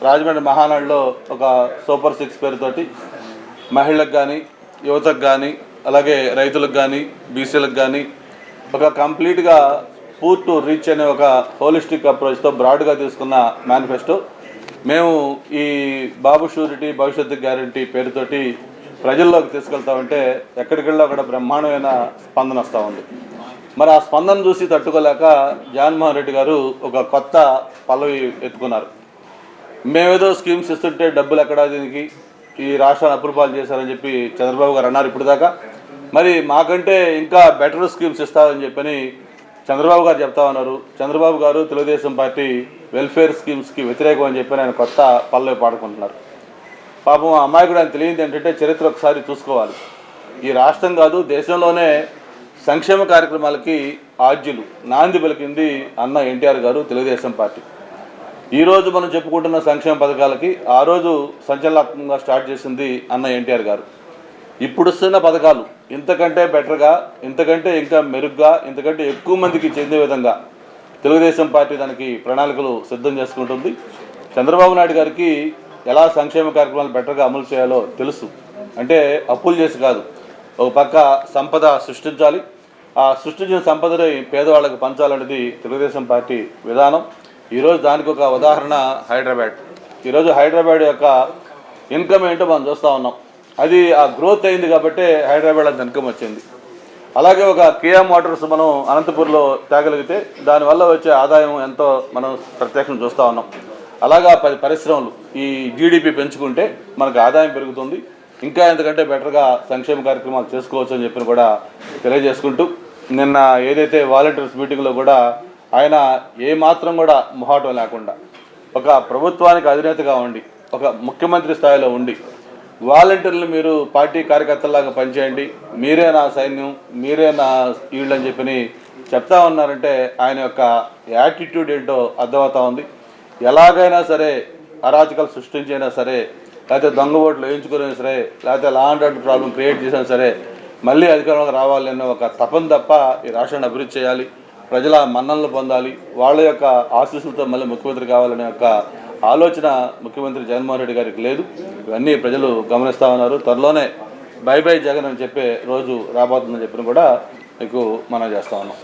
రాజమండ్రి మహానాడులో ఒక super six పేరుతోటి మహిళలకు కానీ యువతకు కానీ అలాగే రైతులకు కానీ బీసీలకు కానీ ఒక కంప్లీట్గా పూర్ టు రీచ్ అనే ఒక హోలిస్టిక్ అప్రోచ్తో బ్రాడ్గా తీసుకున్న మేనిఫెస్టో మేము ఈ బాబు షూరిటీ భవిష్యత్తు గ్యారంటీ పేరుతోటి ప్రజల్లోకి తీసుకెళ్తామంటే ఎక్కడికెళ్ళో అక్కడ బ్రహ్మాండమైన స్పందన వస్తూ ఉంది. మరి ఆ స్పందన చూసి తట్టుకోలేక జగన్మోహన్ రెడ్డి గారు ఒక కొత్త పల్లవి ఎత్తుకున్నారు. మేమేదో స్కీమ్స్ ఇస్తుంటే డబ్బులు ఎక్కడా దీనికి? ఈ రాష్ట్రాన్ని అప్రూపాలు చేశారని చెప్పి చంద్రబాబు గారు అన్నారు ఇప్పటిదాకా. మరి మాకంటే ఇంకా బెటర్ స్కీమ్స్ ఇస్తామని చెప్పని చంద్రబాబు గారు చెప్తా ఉన్నారు. చంద్రబాబు గారు తెలుగుదేశం పార్టీ వెల్ఫేర్ స్కీమ్స్కి వ్యతిరేకం అని చెప్పి ఆయన కొత్త పల్లవి పాడుకుంటున్నారు. పాపం ఆ కూడా ఆయన తెలియదు ఏంటంటే చరిత్ర ఒకసారి చూసుకోవాలి. ఈ రాష్ట్రం కాదు దేశంలోనే సంక్షేమ కార్యక్రమాలకి ఆద్యులు నాంది పలికింది అన్న ఎన్టీఆర్ గారు తెలుగుదేశం పార్టీ. ఈ రోజు మనం చెప్పుకుంటున్న సంక్షేమ పథకాలకి ఆ రోజు సంచలనాత్మకంగా స్టార్ట్ చేసింది అన్న ఎన్టీఆర్ గారు. ఇప్పుడు వస్తున్న పథకాలు ఇంతకంటే బెటర్గా ఇంతకంటే ఇంకా మెరుగ్గా ఇంతకంటే ఎక్కువ మందికి చెందే విధంగా తెలుగుదేశం పార్టీ దానికి ప్రణాళికలు సిద్ధం చేసుకుంటుంది. చంద్రబాబు నాయుడు గారికి ఎలా సంక్షేమ కార్యక్రమాలు బెటర్గా అమలు చేయాలో తెలుసు. అంటే అప్పులు చేసి కాదు ఒక పక్క సంపద సృష్టించాలి. ఆ సృష్టించిన సంపదని పేదవాళ్ళకి పంచాలనేది తెలుగుదేశం పార్టీ విధానం. ఈరోజు దానికి ఒక ఉదాహరణ హైదరాబాద్. ఈరోజు హైదరాబాద్ యొక్క ఇన్కమ్ ఏంటో మనం చూస్తూ ఉన్నాం. అది ఆ గ్రోత్ అయింది కాబట్టి హైదరాబాద్ అంత ఇన్కమ్ వచ్చింది. అలాగే ఒక కియా మోటార్స్ మనం అనంతపూర్లో తేగలిగితే దానివల్ల వచ్చే ఆదాయం ఎంతో మనం ప్రత్యక్షం చూస్తూ ఉన్నాం. అలాగా పది పరిశ్రమలు ఈ జీడిపి పెంచుకుంటే మనకు ఆదాయం పెరుగుతుంది. ఇంకా ఎంతకంటే బెటర్గా సంక్షేమ కార్యక్రమాలు చేసుకోవచ్చు అని చెప్పి కూడా తెలియజేసుకుంటూ నిన్న ఏదైతే వాలంటీర్స్ మీటింగ్లో కూడా ఆయన ఏమాత్రం కూడా మొహాటం లేకుండా ఒక ప్రభుత్వానికి అధినేతగా ఉండి ఒక ముఖ్యమంత్రి స్థాయిలో ఉండి వాలంటీర్లు మీరు పార్టీ కార్యకర్తలాగా పనిచేయండి మీరే నా సైన్యం మీరే నా వీళ్ళు అని చెప్పి చెప్తా ఉన్నారంటే ఆయన యొక్క యాటిట్యూడ్ ఏంటో అర్థమవుతా ఉంది. ఎలాగైనా సరే అరాచకాలు సృష్టించైనా సరే లేకపోతే దొంగ ఓట్లు వేయించుకునే సరే లేకపోతే law and order problem create చేసినా సరే మళ్ళీ అధికారంలోకి రావాలి అనే ఒక తపన తప్ప ఈ రాష్ట్రాన్ని అభివృద్ధి చేయాలి. ప్రజల మన్ననలు పొందాలి వాళ్ళ యొక్క ఆశీస్సులతో మళ్ళీ ముఖ్యమంత్రి కావాలనే యొక్క ఆలోచన ముఖ్యమంత్రి జగన్మోహన్ రెడ్డి గారికి లేదు. ఇవన్నీ ప్రజలు గమనిస్తూ ఉన్నారు. త్వరలోనే బై బై జగన్ అని చెప్పే రోజు రాబోతుందని చెప్పిన కూడా మీకు మనం చేస్తా ఉన్నాం.